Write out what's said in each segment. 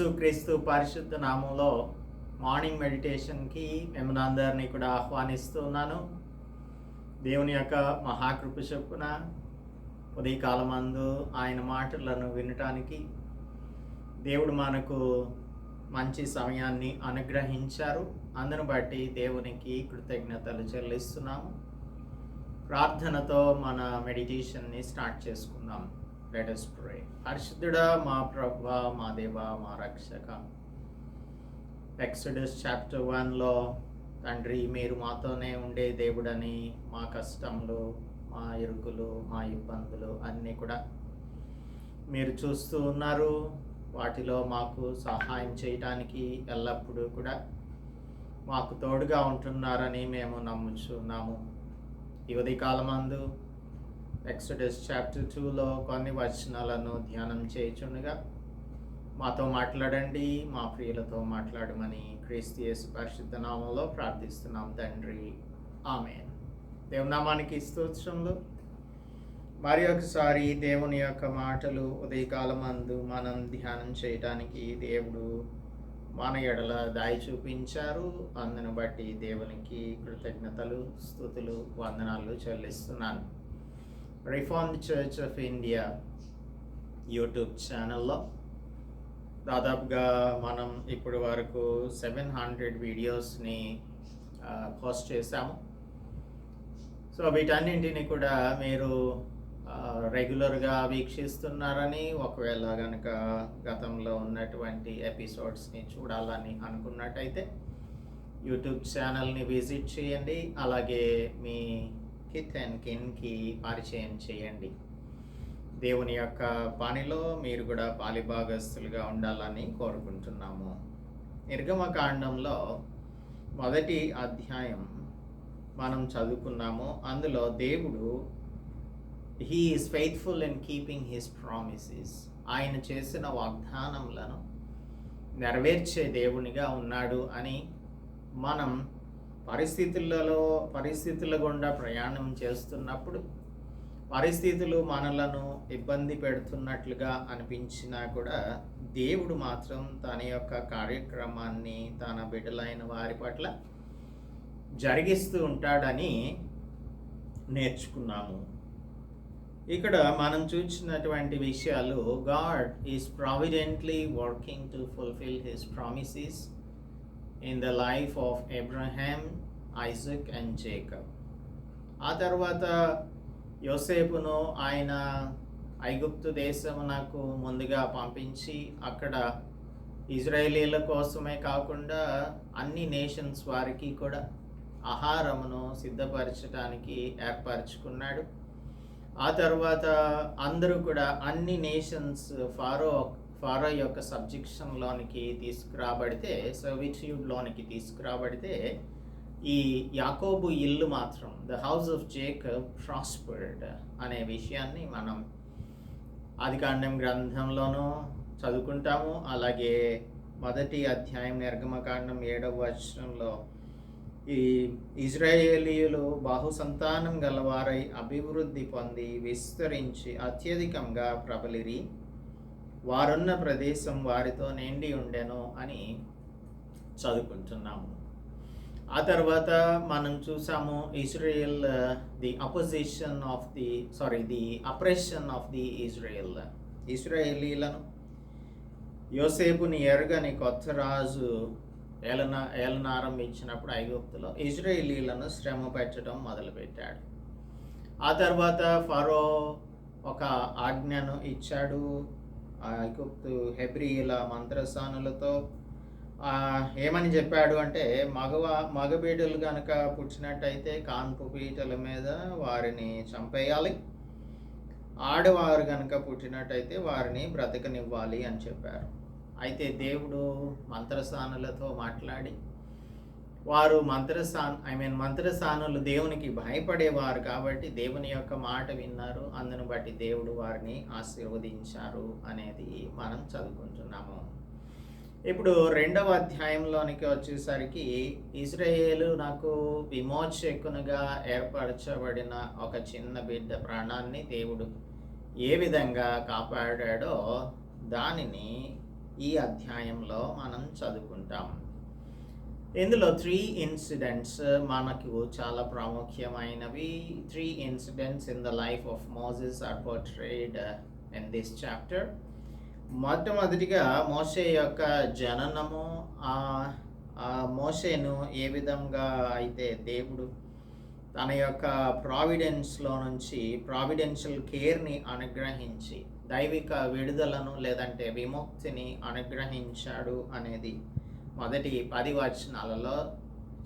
యేసుక్రీస్తు పరిశుద్ధ నామంలో మార్నింగ్ మెడిటేషన్కి మిమ్మల్ని అందరినీ కూడా ఆహ్వానిస్తున్నాను దేవుని యొక్క మహాకృప చొప్పున ఉదయకాలమందు ఆయన మాటలను వినటానికి దేవుడు మనకు మంచి సమయాన్ని అనుగ్రహించారు. అందును బట్టి దేవునికి కృతజ్ఞతలు చెల్లిస్తున్నాము. ప్రార్థనతో మన మెడిటేషన్ని స్టార్ట్ చేసుకుందాము లెట్ us pray. పరిశుద్ధుడా మా ప్రభ మా దేవ మా రక్షక. ఎక్సడస్ చాప్టర్ వన్లో తండ్రి మీరు మాతోనే ఉండే దేవుడని మా కష్టంలో మా ఇరుకులు మా ఇబ్బందులు అన్నీ కూడా మీరు చూస్తూ ఉన్నారు. వాటిలో మాకు సహాయం చేయడానికి ఎల్లప్పుడూ కూడా మాకు తోడుగా ఉంటున్నారని మేము నమ్ముచున్నాము ఈ ఉదయకాలమందు ఎక్సడస్ చాప్టర్ టూలో కొన్ని వచనాలను ధ్యానం చేయుచుండగా మాతో మాట్లాడండి మా ప్రియులతో మాట్లాడమని క్రీస్తియస్ పరిశుద్ధ నామంలో ప్రార్థిస్తున్నాం తండ్రి. ఆమె దేవునామానికి స్తోత్రంలో మరి ఒకసారి దేవుని యొక్క మాటలు ఉదయకాలమందు మనం ధ్యానం చేయడానికి దేవుడు మన ఎడల దాయి చూపించారు. అందును బట్టి దేవునికి కృతజ్ఞతలు స్థుతులు వందనాలు చెల్లిస్తున్నాను. Reformed church of India YouTube ఛానల్లో దాదాపుగా మనం ఇప్పటి వరకు సెవెన్ హండ్రెడ్ వీడియోస్ని పోస్ట్ చేశాము. సో వీటన్నింటిని కూడా మీరు రెగ్యులర్గా వీక్షిస్తున్నారని ఒకవేళ కనుక గతంలో ఉన్నటువంటి ఎపిసోడ్స్ని చూడాలని అనుకున్నట్టయితే యూట్యూబ్ ఛానల్ని విజిట్ చేయండి. అలాగే మీ కిత్ అండ్ కిన్కి పరిచయం చేయండి. దేవుని యొక్క పనిలో మీరు కూడా పాలిభాగస్తులుగా ఉండాలని కోరుకుంటున్నాము. నిర్గమకాండంలో మొదటి అధ్యాయం మనం చదువుకున్నాము. అందులో దేవుడు he is faithful in keeping his promises ఆయన చేసిన వాగ్దానములను నెరవేర్చే దేవునిగా ఉన్నాడు అని మనం పరిస్థితులలో పరిస్థితుల గుండా ప్రయాణం చేస్తున్నప్పుడు పరిస్థితులు మనలను ఇబ్బంది పెడుతున్నట్లుగా అనిపించినా కూడా దేవుడు మాత్రం తన యొక్క కార్యక్రమాన్ని తన బిడ్డలైన వారి పట్ల జరిగిస్తూ ఉంటాడని నేర్చుకున్నాము. ఇక్కడ మనం చూసినటువంటి విషయాలు God is providently working to fulfil his promises. In the life of Abraham Isaac and Jacob ఆ తర్వాత యోసేపును ఆయన ఐగుప్తు దేశమునకు ముందుగా పంపించి అక్కడ ఇజ్రాయేలీల కోసమే కాకుండా అన్ని నేషన్స్ వారికి కూడా ఆహారమును సిద్ధపరచడానికి ఏర్పరచుకున్నాడు. ఆ తర్వాత అందరూ కూడా అన్ని నేషన్స్ ఫారో ఫారో యొక్క సబ్జెక్షన్లోనికి తీసుకురాబడితే సర్విట్యూడ్లోనికి తీసుకురాబడితే ఈ యాకోబు ఇల్లు మాత్రం the house of Jacob prospered అనే విషయాన్ని మనం ఆదికాండం గ్రంథంలోనూ చదువుకుంటాము. అలాగే మొదటి అధ్యాయం నిర్గమకాండం ఏడవ వచనంలో ఈ ఇజ్రాయేలీయులు బాహుసంతానం గలవారై అభివృద్ధి పొంది విస్తరించి అత్యధికంగా ప్రబలిరి. వారున్న ప్రదేశం వారితో నిండి ఉండెను అని చదువుకుంటున్నాము. ఆ తర్వాత మనం చూసాము Israel the opposition of the sorry the oppression of the Israel ఇజ్రాయేలీలను. యోసేపుని ఎరగని కొత్త రాజు ఏలన ఏలన ఆరంభించినప్పుడు ఐగుప్తులో ఇజ్రాయేలీలను శ్రమ పెట్టడం మొదలుపెట్టాడు. ఆ తర్వాత ఫరో ఒక ఆజ్ఞను ఇచ్చాడు. ఐగుప్తు హెబ్రియుల మంత్రస్థానులతో ఏమని చెప్పాడు అంటే మగవ మగబీడలు కనుక పుట్టినట్టయితే కాన్పు పీటల మీద వారిని చంపేయాలి. ఆడవారు కనుక పుట్టినట్టయితే వారిని బ్రతకనివ్వాలి అని చెప్పారు. అయితే దేవుడు మంత్రస్థానులతో మాట్లాడి వారు మంత్రస్థాన్ ఐ మీన్ మంత్రస్థానులు దేవునికి భయపడేవారు కాబట్టి దేవుని యొక్క మాట విన్నారు. అందును బట్టి దేవుడు వారిని ఆశీర్వదించారు అనేది మనం చదువుకుంటున్నాము. ఇప్పుడు రెండవ అధ్యాయంలోనికి వచ్చేసరికి ఇజ్రాయేలు నాకు విమోచకునిగా ఏర్పరచబడిన ఒక చిన్న బిడ్డ ప్రాణాన్ని దేవుడు ఏ విధంగా కాపాడాడో దానిని ఈ అధ్యాయంలో మనం చదువుకుంటాం. ఇందులో త్రీ ఇన్సిడెంట్స్ uh, మనకు చాలా ప్రాముఖ్యమైనవి. Three incidents in the life of Moses are portrayed in this chapter మొట్టమొదటిగా మోషే యొక్క జననము మోసేను ఆ మోషేను ఏ విధంగా అయితే దేవుడు తన యొక్క ప్రావిడెన్స్లో నుంచి ప్రావిడెన్షియల్ కేర్ని అనుగ్రహించి దైవిక విడుదలను లేదంటే విముక్తిని అనుగ్రహించాడు అనేది మొదటి పది వచనాలలో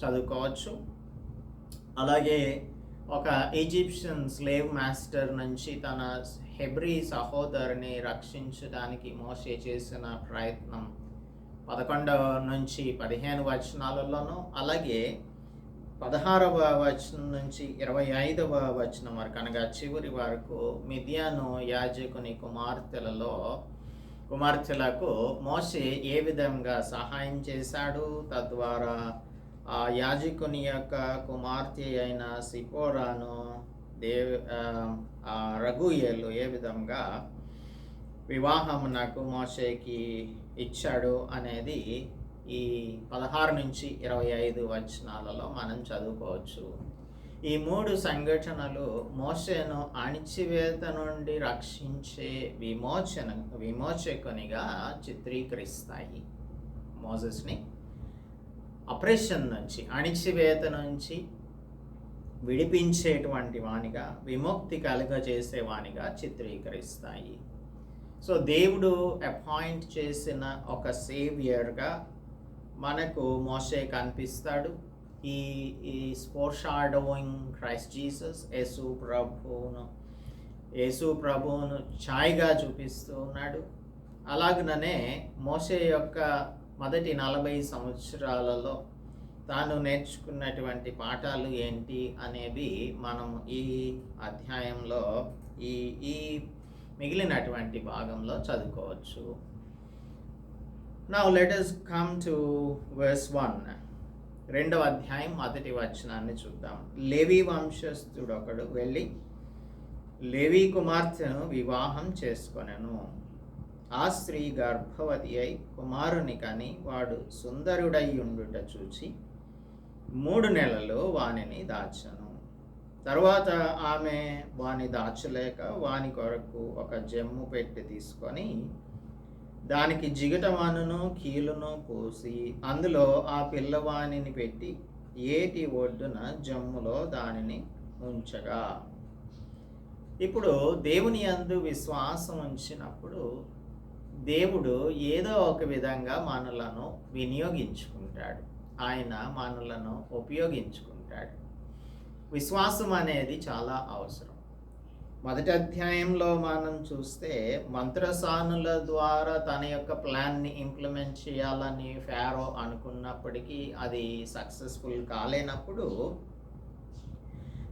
చదువుకోవచ్చు. అలాగే ఒక ఈజిప్షియన్ స్లేవ్ మాస్టర్ నుంచి తన హెబ్రీ సహోదరుని రక్షించడానికి మోసే చేసిన ప్రయత్నం పదకొండవ నుంచి పదిహేను వచనాలలోనూ అలాగే పదహారవ వచనం నుంచి ఇరవై ఐదవ వచనం వరకు అనగా చివరి వరకు మిథ్యాను యాజకుని కుమార్తెలలో కుమార్తెలకు మోసే ఏ విధంగా సహాయం చేశాడు? తద్వారా ఆ యాజకుని యొక్క కుమార్తె అయిన సిపోరాను దేవ్ ఆ రఘుయేలు ఏ విధంగా వివాహం నాకు మోషేకి ఇచ్చాడు అనేది ఈ పదహారు నుంచి ఇరవై ఐదు వచనాలలో మనం చదువుకోవచ్చు. ఈ మూడు సంఘటనలు మోషేను అణిచివేత నుండి రక్షించే విమోచన విమోచకునిగా చిత్రీకరిస్తాయి మోజెస్ని. అప్రెషన్ నుంచి అణిచివేత నుంచి విడిపించేటువంటి వానిగా విముక్తి కలుగజేసే వానిగా చిత్రీకరిస్తాయి. సో దేవుడు అపాయింట్ చేసిన ఒక సేవియర్గా మనకు మోసే కనిపిస్తాడు. ఈ ఈ స్పోర్షాడోయింగ్ క్రైస్ట్ జీసస్ యేసు ప్రభువును యేసు ప్రభువును ఛాయ్గా చూపిస్తూ ఉన్నాడు. అలాగనే మోసే యొక్క మొదటి నలభై సంవత్సరాలలో తాను నేర్చుకున్నటువంటి పాఠాలు ఏంటి అనేవి మనం ఈ అధ్యాయంలో ఈ ఈ మిగిలినటువంటి భాగంలో చదువుకోవచ్చు. Now let us come to verse one రెండవ అధ్యాయం మొదటి వచనాన్ని చూద్దాం. లేవి వంశస్థుడు ఒకడు వెళ్ళి లేవి కుమార్తెను వివాహం చేసుకొనెను. ఆ స్త్రీ గర్భవతి అయి కుమారుని కని వాడు సుందరుడై ఉండుట చూచి మూడు నెలలు వానిని దాచను. తర్వాత ఆమె వాని దాచలేక వాని కొరకు ఒక జమ్ము పెట్టి తీసుకొని దానికి జిగటమానును కీలును పోసి అందులో ఆ పిల్లవాణిని పెట్టి ఏటి ఒడ్డున జమ్ములో దానిని ఉంచగా. ఇప్పుడు దేవుని అందు విశ్వాసం ఉంచినప్పుడు దేవుడు ఏదో ఒక విధంగా మనలను వినియోగించుకుంటాడు. ఆయన మనలను ఉపయోగించుకుంటాడు. విశ్వాసం అనేది చాలా అవసరం. మొదటి అధ్యాయంలో మనం చూస్తే మంత్రసానుల ద్వారా తన యొక్క ప్లాన్ని ఇంప్లిమెంట్ చేయాలని ఫారో అనుకున్నప్పటికీ అది సక్సెస్ఫుల్ కాలేనప్పుడు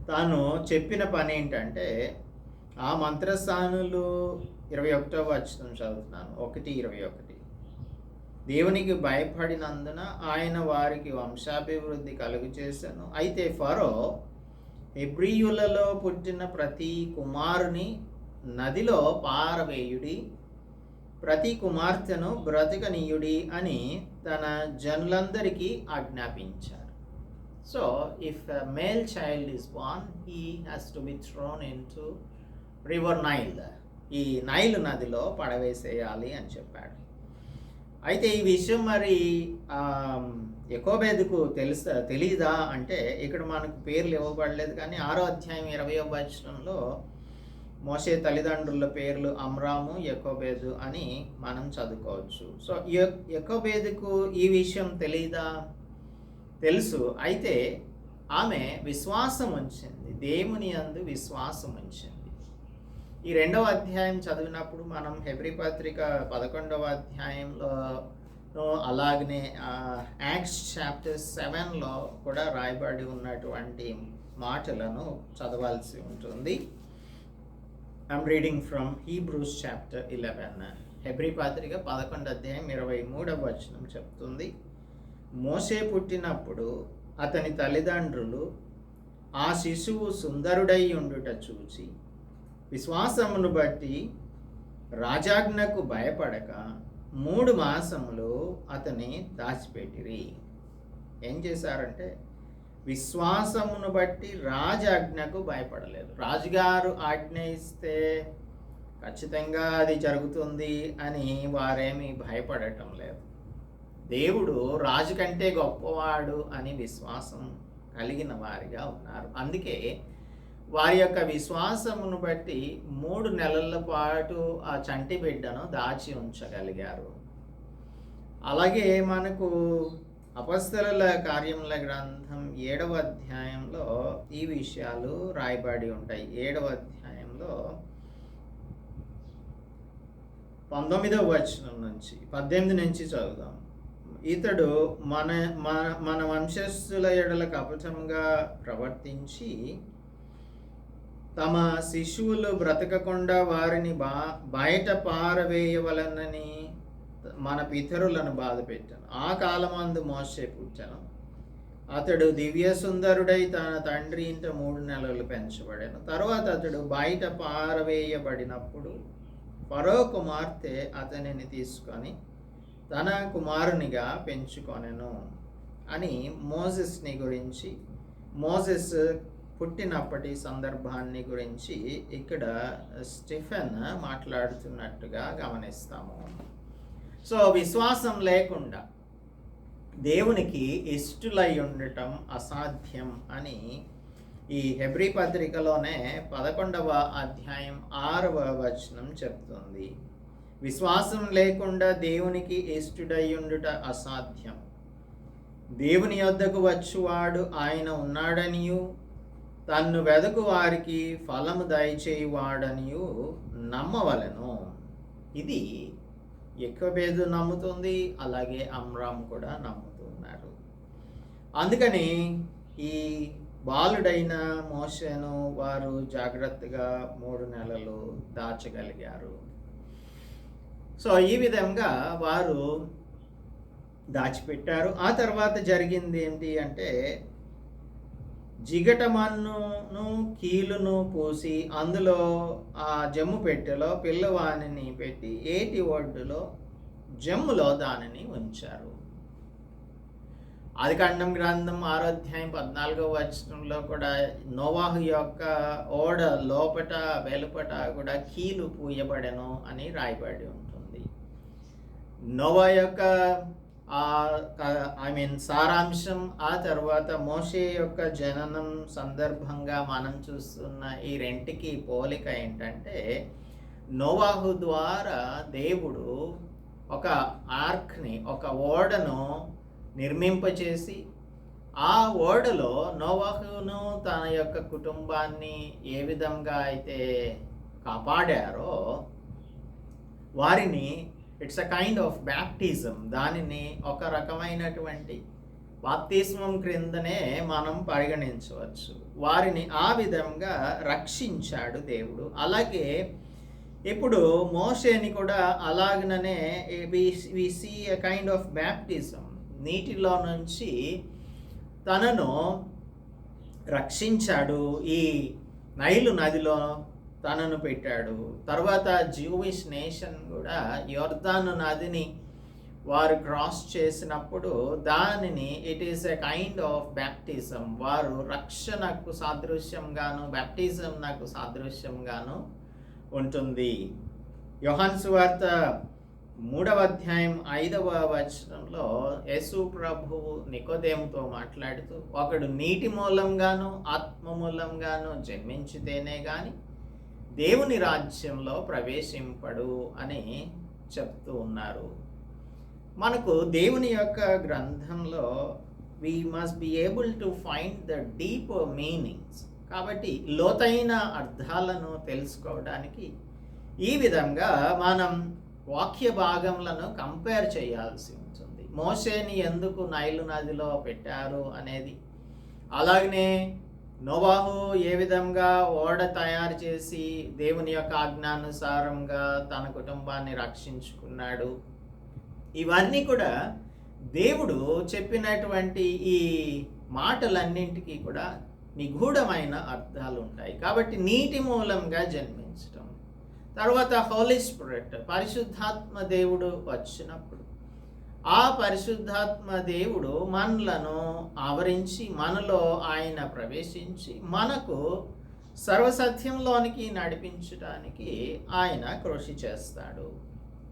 తాను చెప్పిన పని ఏంటంటే ఆ మంత్రస్థానులు ఇరవై ఒకటో వచ్చిన చదువుతున్నాను. ఒకటి ఇరవై ఒకటి. దేవునికి భయపడినందున ఆయన వారికి వంశాభివృద్ధి కలుగు చేశాను. అయితే ఫరో ఎబ్రియులలో పుట్టిన ప్రతి కుమారుని నదిలో పారవేయుడి ప్రతి కుమార్తెను బ్రతకనీయుడి అని తన జనులందరికీ ఆజ్ఞాపించారు. So if male child is born he has to be thrown into river Nile ఈ నైల్ నదిలో పడవేసేయాలి అని చెప్పాడు. అయితే ఈ విషయం మరి ఎకోబేదుకు తెలుసా తెలీదా అంటే ఇక్కడ మనకు పేర్లు ఇవ్వబడలేదు కానీ ఆరో అధ్యాయం ఇరవై వచనంలో మోసే తల్లిదండ్రుల పేర్లు అమ్రాము ఎకోబేదు అని మనం చదువుకోవచ్చు. సో ఎకోబేదుకు ఈ విషయం తెలీదా? తెలుసు. అయితే ఆమె విశ్వాసం ఉంచింది. దేవుని అందు విశ్వాసం ఉంచింది. ఈ రెండవ అధ్యాయం చదివినప్పుడు మనం హెబ్రి పత్రిక పదకొండవ అధ్యాయంలో అలాగనే యాక్స్ చాప్టర్ సెవెన్లో కూడా రాయబడి ఉన్నటువంటి మాటలను చదవాల్సి ఉంటుంది. I'm reading from Hebrews chapter eleven హెబ్రి పాత్రిక పదకొండు అధ్యాయం ఇరవై మూడవ వచనం చెప్తుంది. మోసే పుట్టినప్పుడు అతని తల్లిదండ్రులు ఆ శిశువు సుందరుడై ఉండుట చూచి విశ్వాసమును బట్టి రాజాజ్ఞకు భయపడక మూడు మాసములు అతని దాచిపెట్టిరి. ఏం చేశారంటే విశ్వాసమును బట్టి రాజాజ్ఞకు భయపడలేదు. రాజుగారు ఆజ్ఞ ఇస్తే ఖచ్చితంగా అది జరుగుతుంది అని వారేమీ భయపడటం లేదు. దేవుడు రాజు కంటే గొప్పవాడు అని విశ్వాసం కలిగిన వారిగా ఉన్నారు. అందుకే వారి యొక్క విశ్వాసమును బట్టి మూడు నెలల పాటు ఆ చంటి బిడ్డను దాచి ఉంచగలిగారు. అలాగే మనకు అపస్తల కార్యముల గ్రంథం ఏడవ అధ్యాయంలో ఈ విషయాలు రాయబడి ఉంటాయి. ఏడవ అధ్యాయంలో పంతొమ్మిదవ వచనం నుంచి పద్దెనిమిది నుంచి చదువుదాం. ఇతడు మన మన మన వంశస్థుల ఎడల కపటంగా ప్రవర్తించి తమ శిశువులు బ్రతకకుండా వారిని బా బయట పారవేయవలనని మన పితరులను బాధ పెట్టాను. ఆ కాలమందు మోసే పుట్టాను. అతడు దివ్య సుందరుడై తన తండ్రి ఇంట మూడు నెలలు పెంచబడాను. తర్వాత అతడు బయట పారవేయబడినప్పుడు పరో కుమార్తె అతనిని తీసుకొని తన కుమారునిగా పెంచుకొనెను అని మోజెస్ని గురించి మోజెస్ పుట్టినప్పటి సందర్భాన్ని గురించి ఇక్కడ స్టిఫెన్ మాట్లాడుతున్నట్టుగా గమనిస్తాము. సో విశ్వాసం లేకుండా దేవునికి ఇష్టులై ఉండటం అసాధ్యం అని ఈ హెబ్రి పత్రికలోనే పదకొండవ అధ్యాయం ఆరవ వచనం చెప్తుంది. విశ్వాసం లేకుండా దేవునికి ఇష్టుడై ఉండుట అసాధ్యం. దేవుని యొద్దకు వచ్చువాడు ఆయన ఉన్నాడనియు తన్ను వెదకు వారికి ఫలము దయచేయువాడనియు నమ్మవలను. ఇది ఎక్కువ ఎక్కువబేదు నమ్ముతుంది అలాగే అమ్రామ్ కూడా నమ్ముతున్నారు. అందుకని ఈ బాలుడైన మోషను వారు జాగ్రత్తగా మూడు నెలలు దాచగలిగారు. సో ఈ విధంగా వారు దాచిపెట్టారు. ఆ తర్వాత జరిగింది ఏంటి అంటే జిగటమన్నును కీలును పోసి అందులో ఆ జమ్ము పెట్టెలో పిల్లవాణిని పెట్టి ఏటి ఒడ్డులో జమ్ములో దానిని ఉంచారు. ఆదికాండం గ్రంథం ఆరోధ్యాయం పద్నాలుగో వచనంలో కూడా నోవాహు యొక్క ఓడ లోపట వెలుపట కూడా కీలు పూయబడెను అని రాయబడి ఉంటుంది. నోవా యొక్క ఐ మీన్ సారాంశం ఆ తర్వాత మోషే యొక్క జననం సందర్భంగా మనం చూస్తున్న ఈ రెంటికి పోలిక ఏంటంటే నోవాహు ద్వారా దేవుడు ఒక ఆర్క్ని ఒక ఓడను నిర్మింపచేసి ఆ ఓడలో నోవాహును తన యొక్క కుటుంబాన్ని ఏ విధంగా అయితే కాపాడారో వారిని it's a kind of baptism దానిని ఒక రకమైనటువంటి బాప్తిస్మం క్రిందనే మనం పరిగణించవచ్చు. వారిని ఆ విధంగా రక్షించాడు దేవుడు. అలాగే ఇప్పుడు మోషేని కూడా అలాగనే we see a kind of baptism నీటిలో నుంచి తనను రక్షించాడు. ఈ నైలు నదిలో తనను పెట్టాడు. తర్వాత జూవిష్ నేషన్ కూడా యోర్దాను నదిని వారు క్రాస్ చేసినప్పుడు దానిని it is a kind of baptism వారు రక్షణకు సాదృశ్యంగాను బ్యాప్టిజం నాకు సాదృశ్యంగాను ఉంటుంది. యోహాన్స్ వార్త మూడవ అధ్యాయం ఐదవ వచనంలో యేసు ప్రభువు నికోదేముతో మాట్లాడుతూ ఒకడు నీటి మూలంగాను ఆత్మ మూలంగాను జన్మించితేనే కానీ దేవుని రాజ్యంలో ప్రవేశింపడు అని చెప్తూ ఉన్నారు. మనకు దేవుని యొక్క గ్రంథంలో we must be able to find the deep meanings కాబట్టి లోతైన అర్థాలను తెలుసుకోవడానికి ఈ విధంగా మనం వాక్య భాగములను కంపేర్ చేయాల్సి ఉంటుంది. మోసేని ఎందుకు నైలు నదిలో పెట్టారు అనేది అలాగనే నోవాహు ఏ విధంగా ఓడ తయారు చేసి దేవుని యొక్క ఆజ్ఞానుసారంగా తన కుటుంబాన్ని రక్షించుకున్నాడు? ఇవన్నీ కూడా దేవుడు చెప్పినటువంటి ఈ మాటలన్నింటికీ కూడా నిగూఢమైన అర్థాలు ఉంటాయి. కాబట్టి నీటి మూలంగా జన్మించటం. తర్వాత హోలీ స్పిరిట్ పరిశుద్ధాత్మ దేవుడు వచ్చినప్పుడు. ఆ పరిశుద్ధాత్మ దేవుడు మనలను ఆవరించి మనలో ఆయన ప్రవేశించి మనకు సర్వసత్యంలోనికి నడిపించడానికి ఆయన కృషి చేస్తాడు.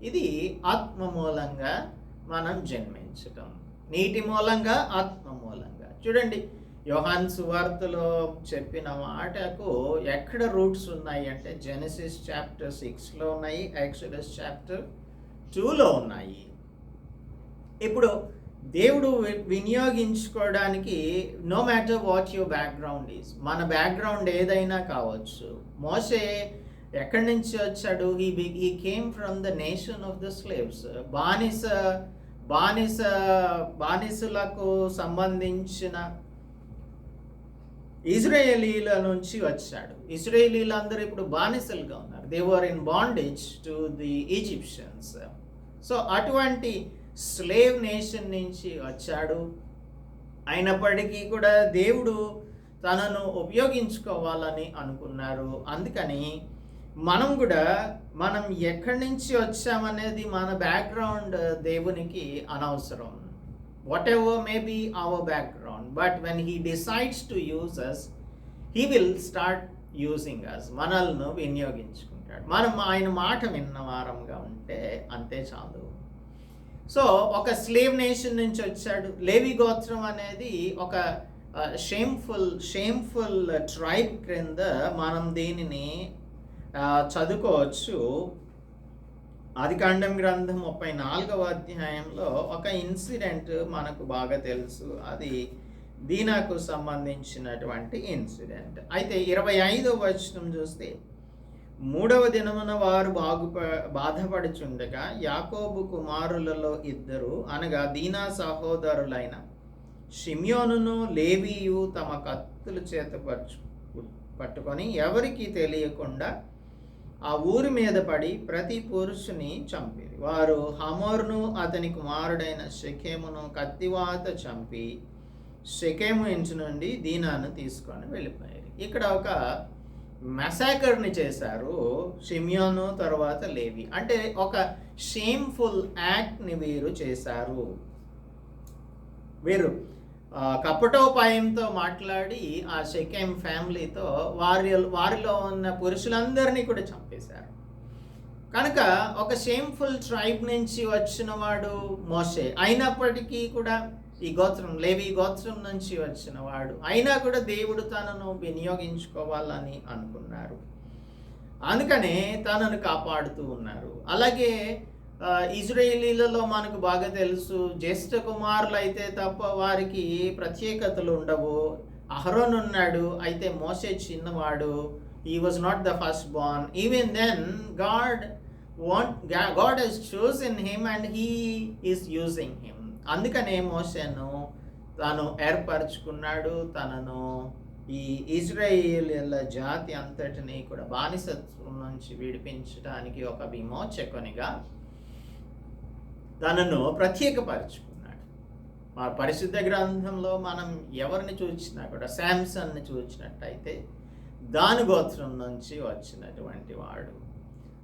ఇది ఆత్మ మూలంగా మనం జన్మించటం. నీటి మూలంగా ఆత్మ మూలంగా. చూడండి యోహాన్ సువార్తలో చెప్పిన మాటకు ఎక్కడ రూట్స్ ఉన్నాయి అంటే జెనసిస్ చాప్టర్ సిక్స్లో ఉన్నాయి ఎక్సడస్ చాప్టర్ టూలో ఉన్నాయి. ఇప్పుడు దేవుడు వినియోగించుకోవడానికి no matter what your background is మన బ్యాక్గ్రౌండ్ ఏదైనా కావచ్చు మోసే ఎక్కడి నుంచి వచ్చాడు? ఈ he came from the nation of the slaves బానిస బానిస బానిసలకు సంబంధించిన ఇజ్రాయేలీల నుంచి వచ్చాడు. ఇజ్రాయేలీలు అందరూ ఇప్పుడు బానిసలుగా ఉన్నారు. They were in bondage to the Egyptians so అటువంటి స్లేవ్ నేషన్ నుంచి వచ్చాడు. అయినప్పటికీ కూడా దేవుడు తనను ఉపయోగించుకోవాలని అనుకున్నారు. అందుకని మనం కూడా మనం ఎక్కడి నుంచి వచ్చామనేది మన బ్యాక్గ్రౌండ్ దేవునికి అనవసరం. Whatever may be our background but when he decides to use us he will start using us మనల్ని వినియోగించుకుంటాడు. మనం ఆయన మాట విన్న వారంగా ఉంటే అంతే చాలు. సో ఒక స్లేవ్ నేషన్ నుంచి వచ్చాడు. లేవి గోత్రం అనేది ఒక షేమ్ఫుల్ షేమ్ఫుల్ ట్రైబ్ క్రింద మనం దీనిని చదువుకోవచ్చు. ఆదికాండం గ్రంథం ముప్పై నాలుగవ అధ్యాయంలో ఒక ఇన్సిడెంట్ మనకు బాగా తెలుసు. అది దీనాకు సంబంధించినటువంటి ఇన్సిడెంట్ అయితే ఇరవై ఐదవ వచనం చూస్తే మూడవ దినమున వారు బాగు బాధపడుచుండగా యాకోబు కుమారులలో ఇద్దరు అనగా దీనా సహోదరులైన షిమ్యోనును లేవియు తమ కత్తులు చేత పట్టుకొని ఎవరికి తెలియకుండా ఆ ఊరి మీద పడి ప్రతి పురుషుని చంపేది వారు హమోర్ను అతని కుమారుడైన షకేమును కత్తివాత చంపి షకేము ఇంటి నుండి దీనాను తీసుకొని వెళ్ళిపోయారు. ఇక్కడ ఒక మెసాకర్ని చేశారు షిమియోను తర్వాత లేవి. అంటే ఒక షేమ్ఫుల్ యాక్ట్ని వీరు చేశారు. వీరు కపటోపాయంతో మాట్లాడి ఆ షెకేమ్ ఫ్యామిలీతో వారి వారిలో ఉన్న పురుషులందరినీ కూడా చంపేశారు. కనుక ఒక షేమ్ఫుల్ ట్రైబ్ నుంచి వచ్చిన వాడు మోసే అయినప్పటికీ కూడా ఈ గోత్రం లేవి గోత్రం నుంచి వచ్చిన వాడు. అయినా కూడా దేవుడు తనను వినియోగించుకోవాలని అనుకున్నారు. అందుకనే తనను కాపాడుతూ ఉన్నారు. అలాగే ఇజ్రాయేలీలలో మనకు బాగా తెలుసు జ్యేష్ఠ కుమారులు అయితే తప్ప వారికి ప్రత్యేకతలు ఉండవు. అహరోన్ ఉన్నాడు అయితే మోసే చిన్నవాడు. He was not the first born even then God want God he's chose in him and he is using him అందుకనే మోసను తాను ఏర్పరచుకున్నాడు తనను ఈ ఇజ్రాయేల్ జాతి అంతటిని కూడా బానిసత్వం నుంచి విడిపించడానికి ఒక విమోచకునిగా తనను ప్రత్యేకపరచుకున్నాడు. మా పరిశుద్ధ గ్రంథంలో మనం ఎవరిని చూసినా కూడా శాంసన్ని చూసినట్టయితే దాని గోత్రం నుంచి వచ్చినటువంటి వాడు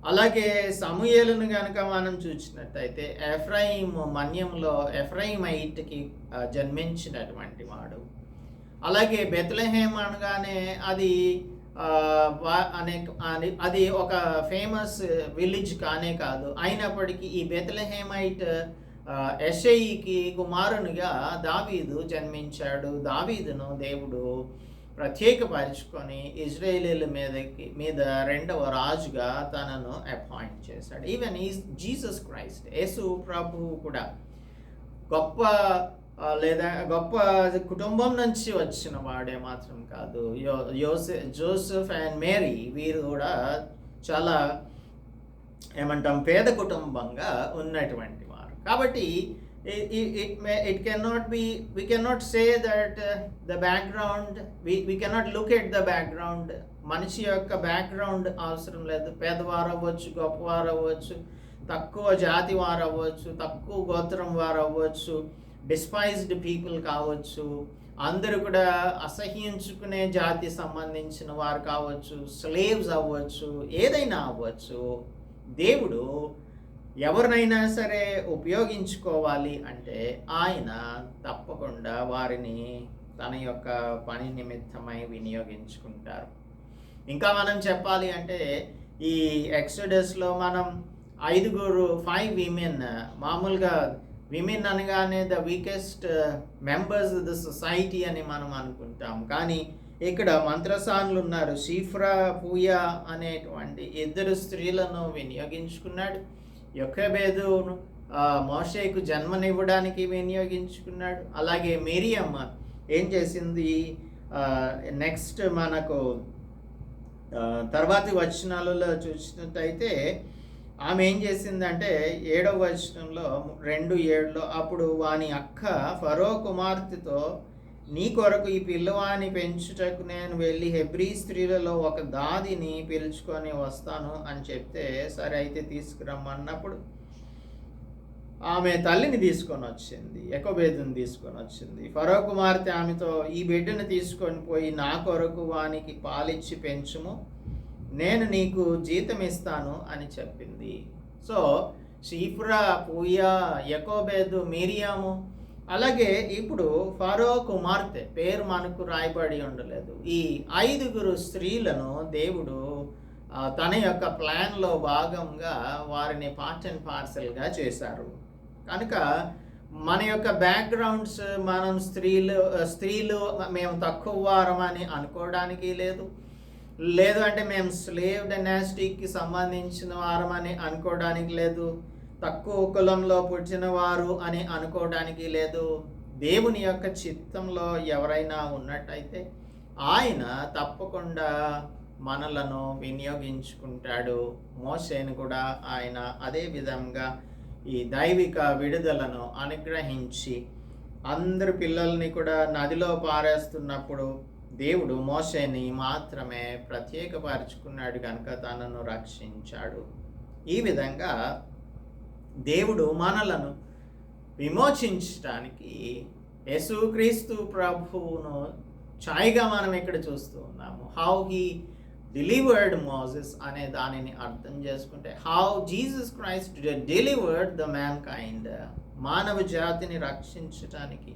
అలాగే సమూయేలును కనుక మనం చూసినట్టయితే ఎఫ్రాయిం మన్యంలో ఎఫ్రాయిమైట్కి జన్మించినటువంటి వాడు. అలాగే బెత్లహేమ్ అనగానే అది అనే అది ఒక ఫేమస్ విలేజ్ కానే కాదు. అయినప్పటికీ ఈ బెత్లహేమైట్ ఎస్ఐకి కుమారునిగా దావీదు జన్మించాడు. దావీదును దేవుడు ప్రత్యేకపరుచుకొని ఇజ్రాయేలీల మీదకి మీద రెండవ రాజుగా తనను అపాయింట్ చేశాడు. ఈవెన్ ఈ జీసస్ క్రైస్ట్ యేసు ప్రభువు కూడా గొప్ప లేదా గొప్ప కుటుంబం నుంచి వచ్చిన వాడే మాత్రం కాదు. యో యోసె జోసెఫ్ అండ్ మేరీ వీరు కూడా చాలా ఏమంటాం పేద కుటుంబంగా ఉన్నటువంటి వారు. కాబట్టి it, it, may, it cannot be, we cannot say that uh, the background, we, we cannot look at the background. మనిషి యొక్క బ్యాక్గ్రౌండ్ అవసరం లేదు పేదవారు అవ్వచ్చు గొప్పవారు అవ్వచ్చు తక్కువ జాతి వారు అవ్వచ్చు తక్కువ గోత్రం వారు అవ్వచ్చు డిస్పైజ్డ్ పీపుల్ కావచ్చు అందరూ కూడా అసహ్యించుకునే జాతి సంబంధించిన వారు కావచ్చు స్లేవ్స్ అవ్వచ్చు ఏదైనా అవ్వచ్చు దేవుడు ఎవరినైనా సరే ఉపయోగించుకోవాలి అంటే ఆయన తప్పకుండా వారిని తన యొక్క పని నిమిత్తమై వినియోగించుకుంటారు. ఇంకా మనం చెప్పాలి అంటే ఈ ఎక్సడస్లో మనం ఐదుగురు ఫైవ్ విమెన్ మామూలుగా విమెన్ అనగానే the weakest members the society అని మనం అనుకుంటాం. కానీ ఇక్కడ మంత్రసానులు ఉన్నారు. షీఫ్రా పూయా అనేటువంటి ఇద్దరు స్త్రీలను వినియోగించుకున్నాడు. యొక్కబేదును. మోషేకు జన్మనివ్వడానికి వినియోగించుకున్నాడు. అలాగే మేరియమ్మ ఏం చేసింది? నెక్స్ట్ మనకు తర్వాతి వచనాలలో చూసినట్టయితే ఆమె ఏం చేసిందంటే ఏడవ వచనంలో రెండు ఏడులో అప్పుడు వాని అక్క ఫరో కుమార్తెతో నీ కొరకు ఈ పిల్లవాని పెంచుటకు నేను వెళ్ళి హెబ్రీ స్త్రీలలో ఒక దాదిని పిలుచుకొని వస్తాను అని చెప్తే సరే అయితే తీసుకురమ్మన్నప్పుడు ఆమె తల్లిని తీసుకొని వచ్చింది ఎకోబేదుని తీసుకొని వచ్చింది. ఫరో కుమార్తె ఆమెతో ఈ బిడ్డను తీసుకొని పోయి నా కొరకు వానికి పాలిచ్చి పెంచుము నేను నీకు జీతం ఇస్తాను అని చెప్పింది. సో షీఫ్రా పూయా ఎకోబేదు మీరియాము అలాగే ఇప్పుడు ఫరో కుమార్తె పేరు మనకు రాయబడి ఉండలేదు. ఈ ఐదుగురు స్త్రీలను దేవుడు తన యొక్క ప్లాన్లో భాగంగా వారిని పార్ట్ అండ్ పార్సల్గా చేశారు. కనుక మన యొక్క బ్యాక్గ్రౌండ్స్ మనం స్త్రీలు స్త్రీలు మేము తక్కువ వారమని అనుకోవడానికి లేదు. లేదు అంటే మేము స్లేవ్ డెనాస్టిక్కి సంబంధించిన వారమని అనుకోవడానికి లేదు. తక్కువ కులంలో పుట్టినవారు అని అనుకోవడానికి లేదు. దేవుని యొక్క చిత్తంలో ఎవరైనా ఉన్నట్టయితే ఆయన తప్పకుండా మనలను వినియోగించుకుంటాడు. మోసేను కూడా ఆయన అదే విధంగా ఈ దైవిక విడుదలను అనుగ్రహించి అందరు పిల్లల్ని కూడా నదిలో పారేస్తున్నప్పుడు దేవుడు మోసేని మాత్రమే ప్రత్యేకపరుచుకున్నాడు కనుక తనను రక్షించాడు. ఈ విధంగా దేవుడు మనలను విమోచించడానికి యేసుక్రీస్తు ప్రభువును ఛాయిగా మనం ఇక్కడ చూస్తూ ఉన్నాము. హౌ హీ డెలివర్డ్ మోజెస్ అనే దానిని అర్థం చేసుకుంటే how Jesus Christ delivered the mankind మానవ జాతిని రక్షించటానికి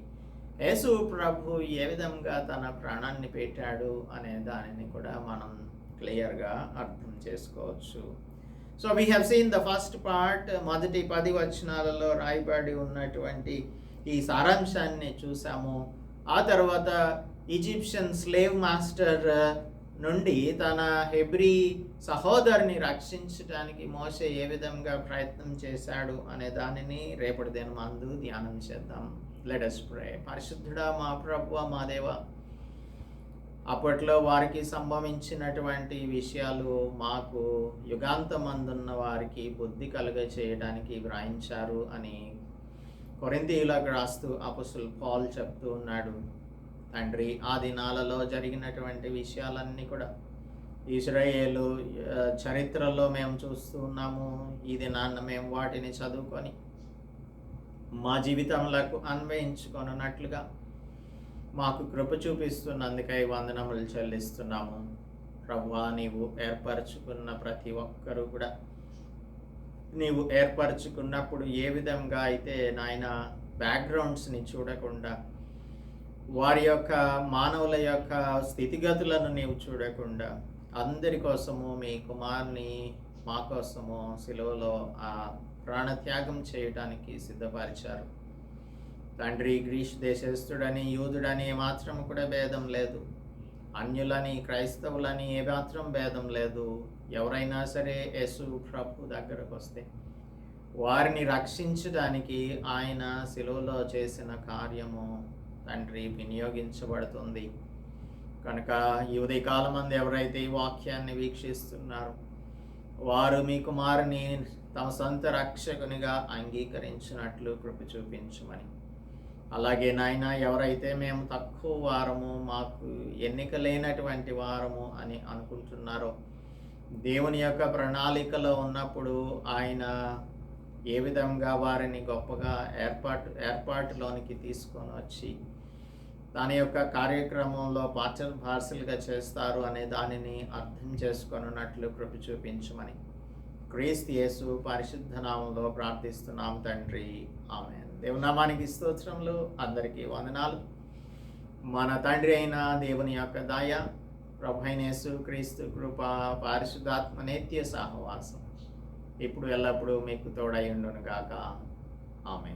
యేసు ప్రభు ఏ విధంగా తన ప్రాణాన్ని పెట్టాడు అనే దానిని కూడా మనం క్లియర్గా అర్థం చేసుకోవచ్చు. So we have seen the first part మొదటి పది వచనాలలో రాయబడి ఉన్నటువంటి ఈ సారాంశాన్ని చూసాము. ఆ తర్వాత ఈజిప్షియన్ స్లేవ్ మాస్టర్ నుండి తన హెబ్రీ సహోదరుని రక్షించడానికి మోసే ఏ విధంగా ప్రయత్నం చేశాడు అనే దానిని రేపటి దిన మందు ధ్యానం చేద్దాం. లెటస్ ప్రే పరిశుద్ధుడా మా ప్రభు మా దేవ అప్పట్లో వారికి సంభవించినటువంటి విషయాలు మాకు యుగాంతమందున్న వారికి బుద్ధి కలుగ చేయడానికి వ్రాయించారు అని కొరింతీయులకు రాస్తూ అపసుల్ పాల్ చెప్తూ ఉన్నాడు. తండ్రి ఆ దినాలలో జరిగినటువంటి విషయాలన్నీ కూడా ఇస్రాయేలు చరిత్రలో మేము చూస్తూ ఉన్నాము. ఈ దినాన్న మేము వాటిని చదువుకొని మా జీవితంలో అన్వయించుకొనున్నట్లుగా మాకు కృప చూపిస్తున్నందుకై వందనములు చెల్లిస్తున్నాము. ప్రభా నీవు ఏర్పరచుకున్న ప్రతి ఒక్కరూ కూడా నీవు ఏర్పరచుకున్నప్పుడు ఏ విధంగా అయితే నాయన బ్యాక్గ్రౌండ్స్ని చూడకుండా వారి యొక్క మానవుల యొక్క స్థితిగతులను నీవు చూడకుండా అందరి కోసము మీ కుమార్ని మా కోసము సిలువలో ఆ ప్రాణత్యాగం చేయటానికి సిద్ధపరిచారు. తండ్రి గ్రీష్ దేశస్థుడని యూదుడని మాత్రం కూడా భేదం లేదు. అన్యులని క్రైస్తవులని ఏ మాత్రం భేదం లేదు. ఎవరైనా సరే యేసు ప్రభు దగ్గరకు వస్తే వారిని రక్షించడానికి ఆయన శిలువలో చేసిన కార్యము తండ్రి వినియోగించబడుతుంది. కనుక ఈ ఉదయకాలం మంది ఎవరైతే ఈ వాక్యాన్ని వీక్షిస్తున్నారు వారు మీ కుమారుని తమ సొంత రక్షకునిగా అంగీకరించినట్లు కృప చూపించమని. అలాగే నాయన ఎవరైతే మేము తక్కువ వారము మాకు ఎన్నిక లేనటువంటి వారము అని అనుకుంటున్నారో దేవుని యొక్క ప్రణాళికలో ఉన్నప్పుడు ఆయన ఏ విధంగా వారిని గొప్పగా ఏర్పాటు ఏర్పాటులోనికి తీసుకొని వచ్చి దాని యొక్క కార్యక్రమంలో పార్సల్ పార్సల్గా చేస్తారు అనే దానిని అర్థం చేసుకొనున్నట్లు కృప చూపించమని క్రీస్తు యేసు పరిశుద్ధ నామంలో ప్రార్థిస్తున్నాం తండ్రి. ఆమె దేవునామానికి స్తోత్రములు అందరికీ వందనాలు. మన తండ్రి అయిన దేవుని యొక్క దాయ ప్రభైనేసు క్రీస్తు కృప పారిశుద్ధాత్మ నేత్య సహవాసం ఇప్పుడు ఎల్లప్పుడూ మీకు తోడై ఉండును గాక ఆమె